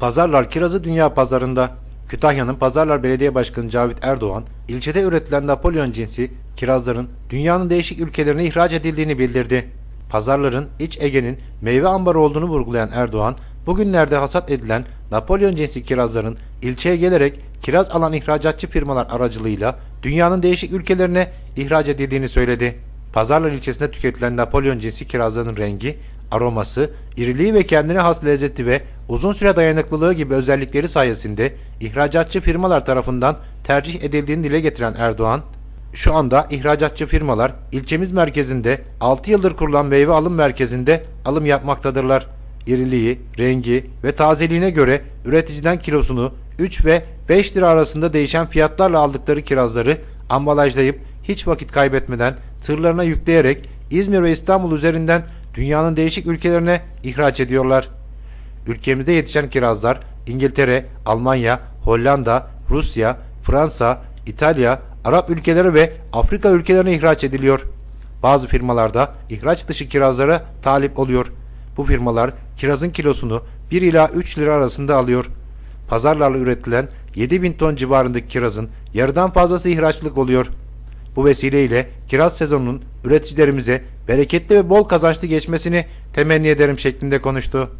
Pazarlar kirazı dünya pazarında. Kütahya'nın Pazarlar Belediye Başkanı Cavit Erdoğan, ilçede üretilen Napolyon cinsi kirazların dünyanın değişik ülkelerine ihraç edildiğini bildirdi. Pazarların İç Ege'nin meyve ambarı olduğunu vurgulayan Erdoğan, bugünlerde hasat edilen Napolyon cinsi kirazların ilçeye gelerek kiraz alan ihracatçı firmalar aracılığıyla dünyanın değişik ülkelerine ihraç edildiğini söyledi. Pazarlar ilçesinde tüketilen Napolyon cinsi kirazların rengi, aroması, iriliği ve kendine has lezzeti ve uzun süre dayanıklılığı gibi özellikleri sayesinde ihracatçı firmalar tarafından tercih edildiğini dile getiren Erdoğan, şu anda ihracatçı firmalar ilçemiz merkezinde 6 yıldır kurulan meyve alım merkezinde alım yapmaktadırlar. İriliği, rengi ve tazeliğine göre üreticiden kilosunu 3 ve 5 lira arasında değişen fiyatlarla aldıkları kirazları ambalajlayıp hiç vakit kaybetmeden tırlarına yükleyerek İzmir ve İstanbul üzerinden dünyanın değişik ülkelerine ihraç ediyorlar. Ülkemizde yetişen kirazlar İngiltere, Almanya, Hollanda, Rusya, Fransa, İtalya, Arap ülkeleri ve Afrika ülkelerine ihraç ediliyor. Bazı firmalarda ihraç dışı kirazlara talip oluyor. Bu firmalar kirazın kilosunu 1 ila 3 lira arasında alıyor. Pazarlarla üretilen 7000 ton civarındaki kirazın yarıdan fazlası ihraçlık oluyor. Bu vesileyle kiraz sezonunun üreticilerimize bereketli ve bol kazançlı geçmesini temenni ederim şeklinde konuştu.